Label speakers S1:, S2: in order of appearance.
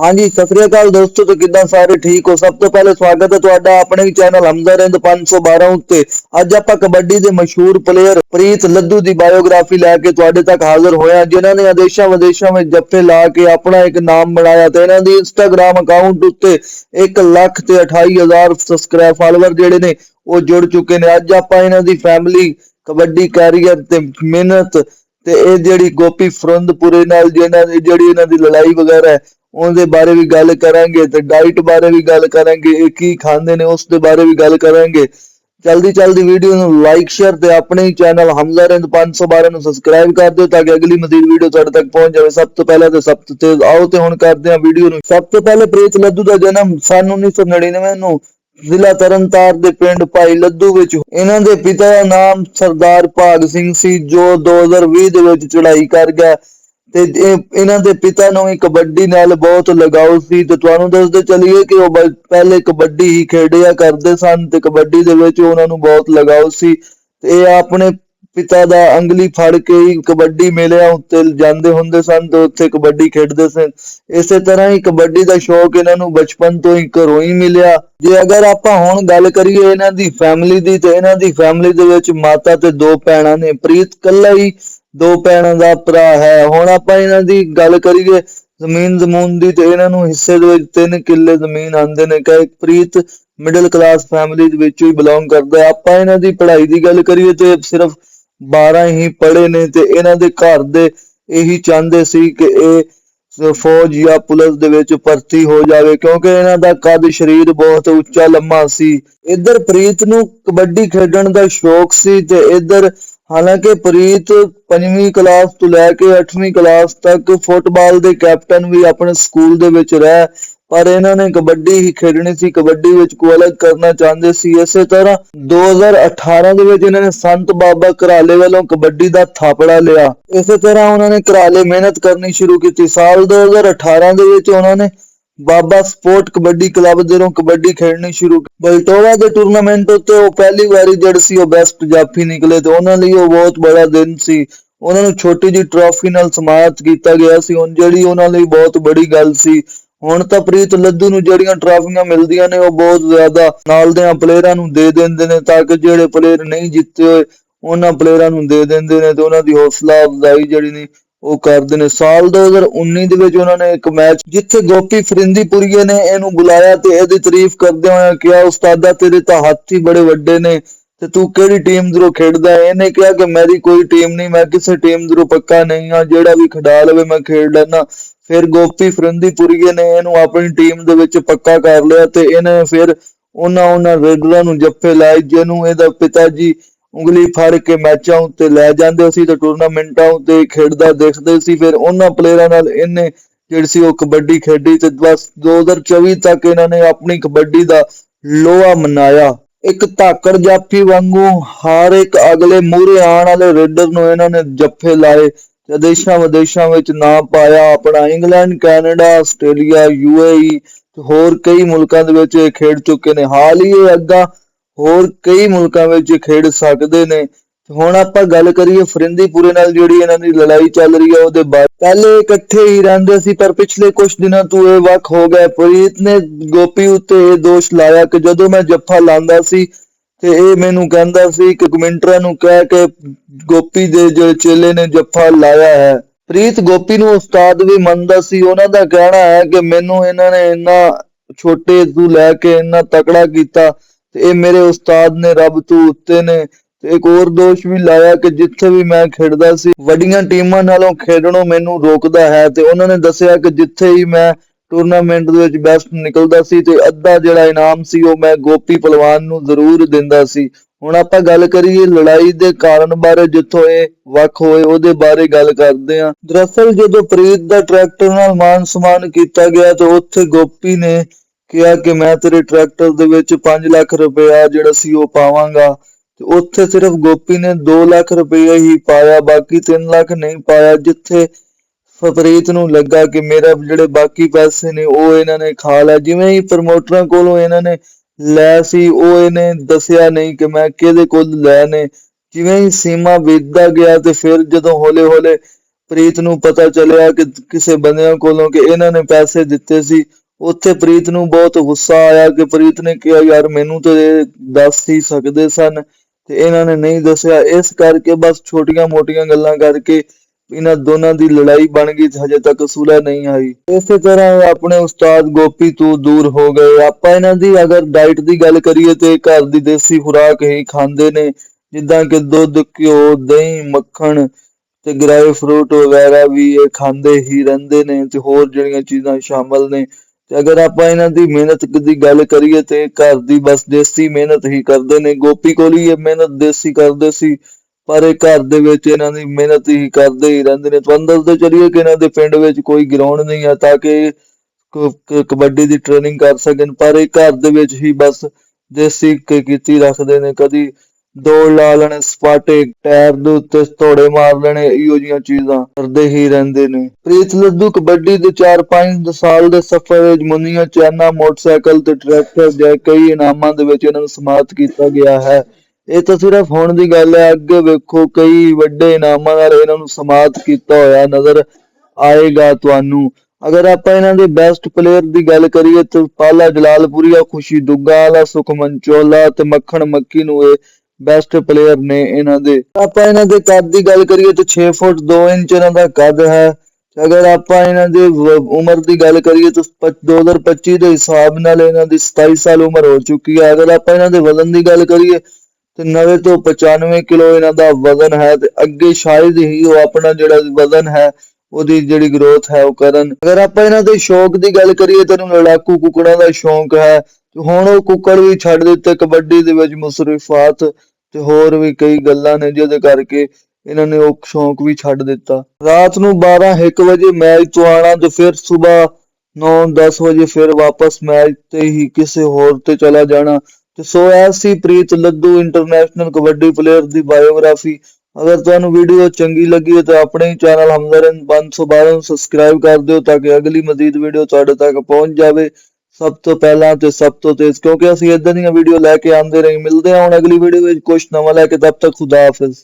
S1: ਹਾਂਜੀ, ਸਤਿ ਸ੍ਰੀ ਅਕਾਲ ਦੋਸਤੋ, ਤੇ ਕਿੱਦਾਂ ਸਾਰੇ ਠੀਕ ਹੋ? ਸਭ ਤੋਂ ਪਹਿਲੇ ਸਵਾਗਤ ਹੈ ਤੁਹਾਡਾ ਆਪਣੇ ਹੀ ਚੈਨਲ ਹਮਜ਼ਾ ਰਿੰਦ 512 ਉੱਤੇ। ਅੱਜ ਆਪਾਂ ਕਬੱਡੀ ਦੇ ਮਸ਼ਹੂਰ ਪਲੇਅਰ ਪ੍ਰੀਤ ਲੱਧੂ ਦੀ ਬਾਇਓਗ੍ਰਾਫੀ ਲੈ ਕੇ ਤੁਹਾਡੇ ਤੱਕ ਹਾਜ਼ਰ ਹੋਇਆ, ਜਿਨ੍ਹਾਂ ਨੇ ਆਦੇਸ਼ਾਂ ਵਿਦੇਸ਼ਾਂ ਵਿੱਚ ਜੱਫੇ ਲਾ ਕੇ ਆਪਣਾ ਇੱਕ ਨਾਮ ਬਣਾਇਆ ਤੇ ਇਹਨਾਂ ਦੀ ਇੰਸਟਾਗ੍ਰam ਅਕਾਊਂਟ ਉੱਤੇ 1 ਲੱਖ ਤੇ 28000 ਸਬਸਕ੍ਰਾਈਬ ਫਾਲੋਅਰ ਜਿਹੜੇ ਨੇ, ਉਹ ਜੁੜ ਚੁੱਕੇ ਨੇ। ਅੱਜ ਆਪਾਂ ਇਹਨਾਂ ਦੀ ਫੈਮਿਲੀ ਕਬੱਡੀ ਕੈਰੀਅਰ ਤੇ ਮਿਹਨਤ ਤੇ ਇਹ ਜਿਹੜੀ ਗੋਪੀ ਫਰੰਦਪੁਰੇ ਨਾਲ ਜਿਹਨਾਂ ਦੀ ਜਿਹੜੀ ਇਹਨਾਂ ਦੀ ਲੜਾਈ ਵਗੈਰਾ ਹੈ ਉਹਦੇ ਬਾਰੇ ਵੀ ਗੱਲ ਕਰਾਂਗੇ ਤੇ ਡਾਈਟ ਬਾਰੇ ਵੀ ਗੱਲ ਕਰਾਂਗੇ, ਇਹ ਕੀ ਖਾਂਦੇ ਨੇ ਉਸ ਦੇ ਬਾਰੇ ਵੀ ਗੱਲ ਕਰਾਂਗੇ। ਜਲਦੀ ਜਲਦੀ ਵੀਡੀਓ ਨੂੰ ਲਾਈਕ ਸ਼ੇਅਰ ਤੇ ਆਪਣੇ ਚੈਨਲ ਹਮਜ਼ਾ ਰਿੰਦ 512 ਨੂੰ ਸਬਸਕ੍ਰਾਈਬ ਕਰ ਦਿਓ ਤਾਂ ਕਿ ਅਗਲੀ ਮਜ਼ੀਦ ਵੀਡੀਓ ਤੁਹਾਡੇ ਤੱਕ ਪਹੁੰਚ ਜਾਵੇ। ਸਭ ਤੋਂ ਪਹਿਲਾਂ ਤੇ ਸਭ ਤੋਂ ਤੇਜ਼ ਆਓ ਤੇ ਹੁਣ ਕਰਦੇ ਹਾਂ ਵੀਡੀਓ ਨੂੰ। ਸਭ ਤੋਂ ਪਹਿਲੇ ਪ੍ਰੀਤ ਲੱਦੂ ਦਾ ਜਨਮ ਸਨ 1999 ਨੂੰ ਜ਼ਿਲ੍ਹਾ ਤਰਨਤਾਰ ਦੇ ਪਿੰਡ ਭਾਈ ਲੱਦੂ ਵਿੱਚ ਇਹਨਾਂ ਦੇ ਪਿਤਾ ਦਾ ਨਾਮ ਸਰਦਾਰ ਭਾਗ ਸਿੰਘ ਸੀ, ਜੋ 2020 ਦੇ ਵਿੱਚ ਚੜ੍ਹਾਈ ਕਰ ਗਿਆ। ਤੇ ਇਹਨਾਂ ਦੇ ਪਿਤਾ ਨੂੰ ਵੀ ਕਬੱਡੀ ਨਾਲ ਬਹੁਤ ਲਗਾਓ ਸੀ ਤੇ ਤੁਹਾਨੂੰ ਦੱਸਦੇ ਚਲੀਏ ਕਿ ਉਹ ਪਹਿਲੇ ਕਬੱਡੀ ਹੀ ਖੇਡਿਆ ਕਰਦੇ ਸਨ ਤੇ ਕਬੱਡੀ ਦੇ ਵਿੱਚ ਉਹਨਾਂ ਨੂੰ ਬਹੁਤ ਲਗਾਓ ਸੀ। ਤੇ ਇਹ ਆਪਣੇ ਪਿਤਾ ਦਾ ਅੰਗਲੀ ਫੜ ਕੇ ਹੀ ਕਬੱਡੀ ਮੇਲਿਆਂ ਉੱਤੇ ਜਾਂਦੇ ਹੁੰਦੇ ਸਨ ਤੇ ਉੱਥੇ ਕਬੱਡੀ ਖੇਡਦੇ ਸਨ। ਇਸੇ ਤਰ੍ਹਾਂ ਹੀ ਕਬੱਡੀ ਦਾ ਸ਼ੌਕ ਇਹਨਾਂ ਨੂੰ ਬਚਪਨ ਤੋਂ ਹੀ ਘਰੋਂ ਹੀ ਮਿਲਿਆ। ਜੇ ਅਗਰ ਆਪਾਂ ਹੁਣ ਗੱਲ ਕਰੀਏ ਇਹਨਾਂ ਦੀ ਫੈਮਿਲੀ ਦੀ ਤੇ ਇਹਨਾਂ ਦੀ ਫੈਮਿਲੀ ਦੇ ਵਿੱਚ ਮਾਤਾ ਤੇ ਦੋ ਭੈਣਾਂ ਨੇ, ਪ੍ਰੀਤ ਕੱਲਾ ਹੀ ਦੋ ਭੈਣਾਂ ਦਾ ਭਰਾ ਹੈ। ਹੁਣ ਆਪਾਂ ਇਹਨਾਂ ਦੀ ਗੱਲ ਕਰੀਏ, ਜ਼ਮੀਨ ਜ਼ਮੂਨ ਦੀ ਤੇ ਇਹਨਾਂ ਨੂੰ ਹਿੱਸੇ ਦੇ ਵਿੱਚ 3 ਕਿੱਲੇ ਜ਼ਮੀਨ ਆਂਦੇ ਨੇ। ਕਿ ਪ੍ਰੀਤ ਮਿਡਲ ਕਲਾਸ ਫੈਮਿਲੀ ਦੇ ਵਿੱਚੋਂ ਹੀ ਬਿਲੋਂਗ ਕਰਦਾ ਆਪਾਂ ਇਹਨਾਂ ਦੀ ਪੜ੍ਹਾਈ ਦੀ ਗੱਲ ਕਰੀਏ ਤੇ ਸਿਰਫ 12 ਹੀ ਪੜ੍ਹੇ ਨੇ ਤੇ ਇਹਨਾਂ ਦੇ ਘਰ ਦੇ ਇਹੀ ਚਾਹੁੰਦੇ ਸੀ ਕਿ ਇਹ ਫੌਜ ਜਾਂ ਪੁਲਿਸ ਦੇ ਵਿੱਚ ਭਰਤੀ ਹੋ ਜਾਵੇ, ਕਿਉਂਕਿ ਇਹਨਾਂ ਦਾ ਕੱਦ ਸਰੀਰ ਬਹੁਤ ਉੱਚਾ ਲੰਮਾ ਸੀ। ਇੱਧਰ ਪ੍ਰੀਤ ਨੂੰ ਕਬੱਡੀ ਖੇਡਣ ਦਾ ਸ਼ੌਕ ਸੀ ਤੇ ਇੱਧਰ ਹਾਲਾਂਕਿ ਪ੍ਰੀਤ ਪੰਜਵੀਂ ਕਲਾਸ ਤੋਂ ਲੈ ਕੇ 8ਵੀਂ ਕਲਾਸ ਤੱਕ ਫੁੱਟਬਾਲ ਦੇ ਕੈਪਟਨ ਵੀ ਆਪਣੇ ਸਕੂਲ ਦੇ ਵਿੱਚ ਰਹਿ, ਪਰ ਇਹਨਾਂ ਨੇ ਕਬੱਡੀ ਹੀ ਖੇਡਣੀ ਸੀ। ਕਬੱਡੀ ਵਿੱਚ ਕੁਆਲਿਫਾਈ ਕਰਨਾ ਚਾਹੁੰਦੇ ਸੀ। ਇਸੇ ਤਰ੍ਹਾਂ 2018 ਦੇ ਵਿੱਚ ਇਹਨਾਂ ਨੇ ਸੰਤ ਬਾਬਾ ਘਰਾਲੇ ਵੱਲੋਂ ਕਬੱਡੀ ਦਾ ਥਾਪੜਾ ਲਿਆ। ਇਸੇ ਤਰ੍ਹਾਂ ਉਹਨਾਂ ਨੇ ਘਰਾਲੇ ਮਿਹਨਤ ਕਰਨੀ ਸ਼ੁਰੂ ਕੀਤੀ। ਸਾਲ 2018 ਦੇ ਵਿੱਚ ਉਹਨਾਂ ਨੇ ਬਾਬਾ ਸਪੋਰਟ ਕਬੱਡੀ ਕਲੱਬ ਦੇ ਨੂੰ ਕਬੱਡੀ ਖੇਡਣੀ ਸ਼ੁਰੂ ਕੀਤੀ ਬਲਟੋਵਾ ਦੇ ਟੂਰਨਾਮੈਂਟ ਉੱਤੇ ਉਹ ਪਹਿਲੀ ਵਾਰੀ ਜੜ ਸੀ ਉਹ ਬੈਸਟ ਜਾਫੀ ਨਿਕਲੇ ਤੇ ਉਹਨਾਂ ਲਈ ਉਹ ਬਹੁਤ ਬੜਾ ਦਿਨ ਸੀ। ਉਹਨਾਂ ਨੂੰ ਛੋਟੀ ਜਿਹੀ ਟਰਾਫੀ ਨਾਲ ਸਮਾਪਤ ਕੀਤਾ ਗਿਆ ਸੀ। ਹੁਣ ਜਿਹੜੀ ਉਹਨਾਂ ਲਈ ਬਹੁਤ ਬੜੀ ਗੱਲ ਸੀ। ਹੁਣ ਤਾਂ ਪ੍ਰੀਤ ਲੱਦੂ ਨੂੰ ਜਿਹੜੀਆਂ ਟਰਾਫੀਆਂ ਮਿਲਦੀਆਂ ਨੇ, ਉਹ ਬਹੁਤ ਜ਼ਿਆਦਾ ਨਾਲ ਦੇ ਪਲੇਅਰਾਂ ਨੂੰ ਦੇ ਦਿੰਦੇ ਨੇ ਤਾਂ ਕਿ ਜਿਹੜੇ ਪਲੇਅਰ ਨਹੀਂ ਜਿੱਤੇ ਹੋਏ, ਉਹਨਾਂ ਪਲੇਅਰਾਂ ਨੂੰ ਦੇ ਦਿੰਦੇ ਨੇ ਤੇ ਉਹਨਾਂ ਦੀ ਹੌਸਲਾ ਅਫਜ਼ਾਈ ਜਿਹੜੀ ਨੇ ਉਹ ਕਰਦੇ ਨੇ। ਸਾਲ 2019 ਦੇ ਵਿੱਚ ਉਹਨਾਂ ਨੇ ਇੱਕ ਮੈਚ ਜਿੱਥੇ ਗੋਪੀ ਫਰਿੰਦੀਪੁਰੀਏ ਨੇ ਇਹਨੂੰ ਬੁਲਾਇਆ ਤੇ ਇਹਦੀ ਤਾਰੀਫ ਕਰਦੇ ਹੋਏ ਕਿਹਾ, ਉਸਤਾਦਾ, ਤੇਰੇ ਤਾਂ ਹੱਥ ਹੀ ਬੜੇ ਵੱਡੇ ਨੇ ਤੇ ਤੂੰ ਕਿਹੜੀ ਟੀਮ ਦੇ ਖੇਡਦਾ ਹੈ? ਇਹਨੇ ਕਿਹਾ ਕਿ ਮੇਰੀ ਕੋਈ ਟੀਮ ਨਹੀਂ, ਮੈਂ ਕਿਸੇ ਟੀਮ ਦਰੋਂ ਪੱਕਾ ਨਹੀਂ ਹਾਂ। ਜਿਹੜਾ ਵੀ ਖਿਡਾ ਲਵੇ ਮੈਂ ਖੇਡ ਲੈਣਾ ਫਿਰ ਗੋਪੀ ਫਰਿੰਦੀਪੁਰੀਏ ਨੇ ਇਹਨੂੰ ਆਪਣੀ ਟੀਮ ਦੇ ਵਿੱਚ ਪੱਕਾ ਕਰ ਲਿਆ ਤੇ ਇਹਨੇ ਫਿਰ ਉਹਨਾਂ ਉਹਨਾਂ ਰੇਡਰਾਂ ਨੂੰ ਜੱਫੇ ਲਾਏ, ਜਿਹਨੂੰ ਇਹਦਾ ਪਿਤਾ ਜੀ ਉਂਗਲੀ ਫੜ ਕੇ ਮੈਚਾਂ ਉੱਤੇ ਲੈ ਜਾਂਦੇ ਸੀ ਤੇ ਟੂਰਨਾਮੈਂਟਾਂ ਉੱਤੇ ਖੇਡਦਾ ਦੇਖਦੇ ਸੀ। ਫਿਰ ਉਹਨਾਂ ਪਲੇਅਰਾਂ ਨਾਲ ਇਹਨੇ ਜਿਹੜੀ ਸੀ ਉਹ ਕਬੱਡੀ ਖੇਡੀ ਤੇ ਬਸ 2024 ਤੱਕ ਇਹਨਾਂ ਨੇ ਆਪਣੀ ਕਬੱਡੀ ਦਾ ਲੋਹਾ ਮਨਾਇਆ। ਇੱਕ ਧਾਕੜ ਜਾਫੀ ਵਾਂਗੂ ਹਰ ਇੱਕ ਅਗਲੇ ਮੂਹਰੇ ਆਉਣ ਵਾਲੇ ਰੇਡਰ ਨੂੰ ਇਹਨਾਂ ਨੇ ਜੱਫੇ ਲਾਏ ਤੇ ਦੇਸ਼ਾਂ ਵਿਦੇਸ਼ਾਂ ਵਿੱਚ ਨਾਂ ਪਾਇਆ। ਆਪਣਾ ਇੰਗਲੈਂਡ, ਕੈਨੇਡਾ, ਆਸਟ੍ਰੇਲੀਆ ਯੂਏਈ ਤੇ ਹੋਰ ਕਈ ਮੁਲਕਾਂ ਦੇ ਵਿੱਚ ਇਹ ਖੇਡ ਚੁੱਕੇ ਨੇ। ਹਾਲ ਹੀ ਇਹ ਅੱਗਾ ਹੋਰ ਕਈ ਮੁਲਕਾਂ ਵਿੱਚ ਖੇਡ ਸਕਦੇ ਨੇ। ਹੁਣ ਆਪਾਂ ਗੱਲ ਕਰੀਏ ਫਰਿੰਦੀਪੁਰੇ ਨਾਲ ਜਿਹੜੀ ਇਹਨਾਂ ਦੀ ਲੜਾਈ ਚੱਲ ਰਹੀ ਹੈ, ਉਹਦੇ ਬਾਅਦ ਪਹਿਲੇ ਇਕੱਠੇ ਹੀ ਰਹਿੰਦੇ ਸੀ, ਪਰ ਪਿਛਲੇ ਕੁਝ ਦਿਨਾਂ ਤੋਂ ਇਹ ਵੱਖ ਹੋ ਗਿਆ। ਪ੍ਰੀਤ ਨੇ ਗੋਪੀ ਉੱਤੇ ਇਹ ਦੋਸ਼ ਲਾਇਆ ਕਿ ਜਦੋਂ ਮੈਂ ਜੱਫਾ ਲਾਂਦਾ ਸੀ ਤੇ ਇਹ ਮੈਨੂੰ ਕਹਿੰਦਾ ਸੀ ਕਿ ਕਮੈਂਟਰਾਂ ਨੂੰ ਕਹਿ ਕੇ ਗੋਪੀ ਦੇ ਜਿਹੜੇ ਚੇਲੇ ਨੇ ਜੱਫਾ ਲਾਇਆ ਹੈ। ਪ੍ਰੀਤ ਗੋਪੀ ਨੂੰ ਉਸਤਾਦ ਵੀ ਮੰਨਦਾ ਸੀ। ਉਹਨਾਂ ਦਾ ਕਹਿਣਾ ਹੈ ਕਿ ਮੈਨੂੰ ਇਹਨਾਂ ਨੇ ਇੰਨਾ ਛੋਟੇ ਤੋਂ ਲੈ ਕੇ ਇੰਨਾ ਤਕੜਾ ਕੀਤਾ ਤੇ ਇਹ ਮੇਰੇ ਉਸਤਾਦ ਨੇ ਰੱਬ ਤੋਂ ਉੱਤੇ ਨੇ। ਤੇ ਇੱਕ ਹੋਰ ਦੋਸ਼ ਵੀ ਲਾਇਆ ਕਿ ਜਿੱਥੇ ਵੀ ਮੈਂ ਖੇਡਦਾ ਸੀ, ਵੱਡੀਆਂ ਟੀਮਾਂ ਨਾਲੋਂ ਖੇਡਣੋਂ ਮੈਨੂੰ ਰੋਕਦਾ ਹੈ। ਤੇ ਉਹਨਾਂ ਨੇ ਦੱਸਿਆ ਕਿ ਜਿੱਥੇ ਹੀ ਮੈਂ ਟੂਰਨਾਮੈਂਟ ਦੇ ਵਿੱਚ ਬੈਸਟ ਨਿਕਲਦਾ ਸੀ ਤੇ ਅੱਧਾ ਜਿਹੜਾ ਇਨਾਮ ਸੀ ਉਹ ਮੈਂ ਗੋਪੀ ਪਹਿਲਵਾਨ ਨੂੰ ਜ਼ਰੂਰ ਦਿੰਦਾ ਸੀ। ਹੁਣ ਆਪਾਂ ਗੱਲ ਕਰੀਏ ਲੜਾਈ ਦੇ ਕਾਰਨ ਬਾਰੇ, ਜਿੱਥੋਂ ਇਹ ਵੱਖ ਹੋਏ, ਉਹਦੇ ਬਾਰੇ ਗੱਲ ਕਰਦੇ ਹਾਂ। ਦਰਅਸਲ ਜਦੋਂ ਪ੍ਰੀਤ ਦਾ ਟਰੈਕਟਰ ਨਾਲ ਮਾਨ ਸਨਮਾਨ ਕੀਤਾ ਗਿਆ ਤਾਂ ਉੱਥੇ ਗੋਪੀ ਨੇ ਕਿਹਾ ਕਿ ਮੈਂ ਤੇਰੇ ਟਰੈਕਟਰ ਦੇ ਵਿੱਚ 5 ਲੱਖ ਰੁਪਇਆ ਜਿਹੜਾ ਸੀ ਉਹ ਪਾਵਾਂਗਾ। ਤੇ ਉੱਥੇ ਸਿਰਫ ਗੋਪੀ ਨੇ 2 ਲੱਖ ਰੁਪਇਆ ਹੀ ਪਾਇਆ, ਬਾਕੀ 3 ਲੱਖ ਨਹੀਂ ਪਾਇਆ, ਜਿੱਥੇ ਫਪਰੀਤ ਨੂੰ ਲੱਗਾ ਕਿ ਮੇਰਾ ਜਿਹੜੇ ਬਾਕੀ ਪੈਸੇ ਨੇ ਉਹ ਇਹਨਾਂ ਨੇ ਖਾ ਲਿਆ ਜਿਵੇਂ ਹੀ ਪ੍ਰਮੋਟਰਾਂ ਕੋਲੋਂ ਇਹਨਾਂ ਨੇ ਲੈ ਸੀ, ਉਹ ਇਹਨੇ ਦੱਸਿਆ ਨਹੀਂ ਕਿ ਮੈਂ ਕਿਹਦੇ ਕੋਲ ਲੈ ਨੇ। ਜਿਵੇਂ ਹੀ ਸੀਮਾ ਵਿੱਧਦਾ ਗਿਆ ਤੇ ਫਿਰ ਜਦੋਂ ਹੌਲੇ ਹੌਲੇ ਪ੍ਰੀਤ ਨੂੰ ਪਤਾ ਚੱਲਿਆ ਕਿ ਕਿਸੇ ਬੰਦਿਆਂ ਕੋਲੋਂ ਕਿ ਇਹਨਾਂ ਨੇ ਪੈਸੇ ਦਿੱਤੇ ਸੀ ਉੱਥੇ ਪ੍ਰੀਤ ਨੂੰ ਬਹੁਤ ਗੁੱਸਾ ਆਇਆ ਕਿ ਪ੍ਰੀਤ ਨੇ ਕਿਹਾ, ਯਾਰ ਮੈਨੂੰ ਤਾਂ ਇਹ ਦੱਸ ਹੀ ਸਕਦੇ ਸਨ ਤੇ ਇਹਨਾਂ ਨੇ ਨਹੀਂ ਦੱਸਿਆ। ਇਸ ਕਰਕੇ ਬਸ ਛੋਟੀਆਂ-ਮੋਟੀਆਂ ਗੱਲਾਂ ਕਰਕੇ ਇਹਨਾਂ ਦੋਨਾਂ ਦੀ ਲੜਾਈ ਬਣ ਗਈ ਹਜੇ ਤੱਕ ਸੁਲਹ ਨਹੀਂ ਆਈ। ਇਸੇ ਤਰ੍ਹਾਂ ਆਪਣੇ ਉਸਤਾਦ ਗੋਪੀ ਤੋਂ ਦੂਰ ਹੋ ਗਏ। ਆਪਾਂ ਇਹਨਾਂ ਦੀ ਅਗਰ ਡਾਈਟ ਦੀ ਗੱਲ ਕਰੀਏ ਤੇ ਘਰ ਦੀ ਦੇਸੀ ਖੁਰਾਕ ਹੀ ਖਾਂਦੇ ਨੇ, ਜਿੱਦਾਂ ਕਿ ਦੁੱਧ, ਘਿਓ, ਦਹੀਂ, ਮੱਖਣ ਤੇ ਗ੍ਰਾਈ ਫਰੂਟ ਵਗੈਰਾ ਵੀ ਇਹ ਖਾਂਦੇ ਹੀ ਰਹਿੰਦੇ ਨੇ ਤੇ ਹੋਰ ਜਿਹੜੀਆਂ ਚੀਜ਼ਾਂ ਸ਼ਾਮਲ ਨੇ ਤੇ ਅਗਰ ਆਪਾਂ ਇਹਨਾਂ ਦੀ ਮਿਹਨਤ ਦੀ ਗੱਲ ਕਰੀਏ ਤੇ ਘਰ ਦੀ ਬਸ ਦੇਸੀ ਮਿਹਨਤ ਹੀ ਕਰਦੇ ਨੇ, ਗੋਪੀ ਕੋਲੀ ਇਹ ਮਿਹਨਤ ਦੇਸੀ ਕਰਦੇ ਸੀ, ਪਰ ਇਹ ਘਰ ਦੇ ਵਿੱਚ ਇਹਨਾਂ ਦੀ ਮਿਹਨਤ ਹੀ ਕਰਦੇ ਹੀ ਰਹਿੰਦੇ ਨੇ। ਤੁਹਾਨੂੰ ਦੱਸਦੇ ਚਲੀਏ ਕਿ ਇਹਨਾਂ ਦੇ ਪਿੰਡ ਵਿੱਚ ਕੋਈ ਗਰਾਊਂਡ ਨਹੀਂ ਹੈ ਤਾਂ ਕਿ ਕ- ਕਬੱਡੀ ਦੀ ਟ੍ਰੇਨਿੰਗ ਕਰ ਸਕਣ, ਪਰ ਇਹ ਘਰ ਦੇ ਵਿੱਚ ਹੀ ਬਸ ਦੇਸੀ ਕੀਤੀ ਰੱਖਦੇ ਨੇ, ਕਦੀ ਦੌੜ ਲਾ ਲੈਣੇ, ਸਪਾਟੇ, ਟਾਇਰ ਦੇ ਉੱਤੇ ਧੋੜੇ ਮਾਰ ਲੈਣੇ, ਇਹੋ ਜਿਹੀਆਂ ਚੀਜ਼ਾਂ ਕਰਦੇ ਹੀ ਰਹਿੰਦੇ ਨੇ। ਪ੍ਰੀਤ ਲੱਡੂ ਕਬੱਡੀ ਦੇ 4-5 ਸਾਲ ਦੇ ਸਫ਼ਰ ਵਿੱਚ ਮੁੰਨੀਆਂ ਚਾਨਾ, ਮੋਟਰਸਾਈਕਲ ਤੇ ਟਰੈਕਟਰ ਜਾਂ ਕਈ ਇਨਾਮਾਂ ਦੇ ਵਿੱਚ ਇਹਨਾਂ ਨੂੰ ਸਮਾਪਤ ਕੀਤਾ ਗਿਆ ਹੈ। ਇਹ ਤਾਂ ਸਿਰਫ ਹੁਣ ਦੀ ਗੱਲ ਹੈ, ਅੱਗੇ ਵੇਖੋ ਕਈ ਵੱਡੇ ਇਨਾਮਾਂ ਨਾਲ ਇਹਨਾਂ ਨੂੰ ਸਮਾਪਤ ਕੀਤਾ ਹੋਇਆ ਨਜ਼ਰ ਆਏਗਾ ਤੁਹਾਨੂੰ। ਅਗਰ ਆਪਾਂ ਇਹਨਾਂ ਦੇ ਬੈਸਟ ਪਲੇਅਰ ਦੀ ਗੱਲ ਕਰੀਏ ਤਾਂ ਪਾਲਾ ਜਲਾਲਪੁਰੀਆ, ਖੁਸ਼ੀ ਦੁੱਗਾ ਵਾਲਾ, ਸੁਖਮਨ ਚੋਲਾ ਤੇ ਮੱਖਣ ਮੱਕੀ ਨੂੰ ਇਹ ਬੈਸਟ ਪਲੇਅਰ ਨੇ ਇਹਨਾਂ ਦੇ। ਆਪਾਂ ਇਹਨਾਂ ਦੇ ਕੱਦ ਦੀ ਗੱਲ ਕਰੀਏ ਤਾਂ 6 ਫੁੱਟ 2 ਇੰਚ ਇਹਨਾਂ ਦਾ ਕੱਦ ਹੈ। ਅਗਰ ਆਪਾਂ ਇਹਨਾਂ ਦੇ ਉਮਰ ਦੀ ਗੱਲ ਕਰੀਏ ਤਾਂ 2025 ਦੇ ਹਿਸਾਬ ਨਾਲ ਇਹਨਾਂ ਦੀ 27 ਸਾਲ ਉਮਰ ਹੋ ਚੁੱਕੀ ਹੈ। ਅਗਰ ਆਪਾਂ ਇਹਨਾਂ ਦੇ ਵਜ਼ਨ ਦੀ ਗੱਲ ਕਰੀਏ ਤੇ 90 ਤੋਂ 95 ਕਿਲੋ ਇਹਨਾਂ ਦਾ ਵਜ਼ਨ ਹੈ ਤੇ ਅੱਗੇ ਸ਼ਾਇਦ ਹੀ ਉਹ ਆਪਣਾ ਜਿਹੜਾ ਵਜ਼ਨ ਹੈ, ਉਹਦੀ ਜਿਹੜੀ ਗਰੋਥ ਹੈ ਉਹ ਕਰਨ। ਅਗਰ ਆਪਾਂ ਇਹਨਾਂ ਦੇ ਸ਼ੌਕ ਦੀ ਗੱਲ ਕਰੀਏ ਤਾਂ ਇਹਨੂੰ ਲੜਾਕੂ ਕੁਕੜਾਂ ਦਾ ਸ਼ੌਂਕ ਹੈ। ਹੁਣ ਉਹ ਕੁੱਕੜ ਵੀ ਛੱਡ ਦਿੱਤੇ ਕਬੱਡੀ ਦੇ ਵਿੱਚ ਮੁਸਰਫਾਤ। ਤੇ ਹੋਰ ਵੀ ਕਈ ਗੱਲਾਂ ਨੇ ਜਿਹਦੇ ਕਰਕੇ ਇਹਨਾਂ ਨੇ ਉਹ ਸ਼ੌਂਕ ਵੀ ਛੱਡ ਦਿੱਤਾ। ਰਾਤ ਨੂੰ 12 1 ਵਜੇ ਮੈਚ ਤੋਂ ਆਣਾ ਤੇ ਫਿਰ ਸਵੇਰ 9-10 ਵਜੇ ਫਿਰ ਵਾਪਸ ਮੈਚ ਤੇ ਹੀ ਕਿਸੇ ਹੋਰ ਤੇ ਚਲਾ ਜਾਣਾ। ਤੇ ਸੋ ਐਸੀ ਪ੍ਰੀਤ ਲੱਦੂ ਇੰਟਰਨੈਸ਼ਨਲ ਕਬੱਡੀ ਪਲੇਅਰ ਦੀ ਬਾਇਓਗ੍ਰਾਫੀ ਅਗਰ ਤੁਹਾਨੂੰ ਵੀਡੀਓ ਚੰਗੀ ਲੱਗੀ ਹੈ ਤਾਂ ਆਪਣੇ ਚੈਨਲ ਹਮਦਰਨ 512 ਨੂੰ ਸਬਸਕ੍ਰਾਈਬ ਕਰ ਦਿਓ ਤਾਂ ਕਿ ਅਗਲੀ ਮਜ਼ੀਦ ਵੀਡੀਓ ਤੁਹਾਡੇ ਤੱਕ ਪਹੁੰਚ ਜਾਵੇ। ਸਭ ਤੋਂ ਪਹਿਲਾਂ ਤੇ ਸਭ ਤੋਂ ਤੇਜ਼, ਕਿਉਂਕਿ ਅਸੀਂ ਇਦਾਂ ਦੀਆਂ ਵੀਡੀਓ ਲੈ ਕੇ ਆਉਂਦੇ ਰਹੇ ਮਿਲਦੇ ਹਾਂ ਹੁਣ ਅਗਲੀ ਵੀਡੀਓ ਵਿੱਚ ਕੁਝ ਨਵਾਂ ਲੈ ਕੇ, ਤਬ ਤੱਕ ਖੁਦਾ ਹਾਫਿਜ਼।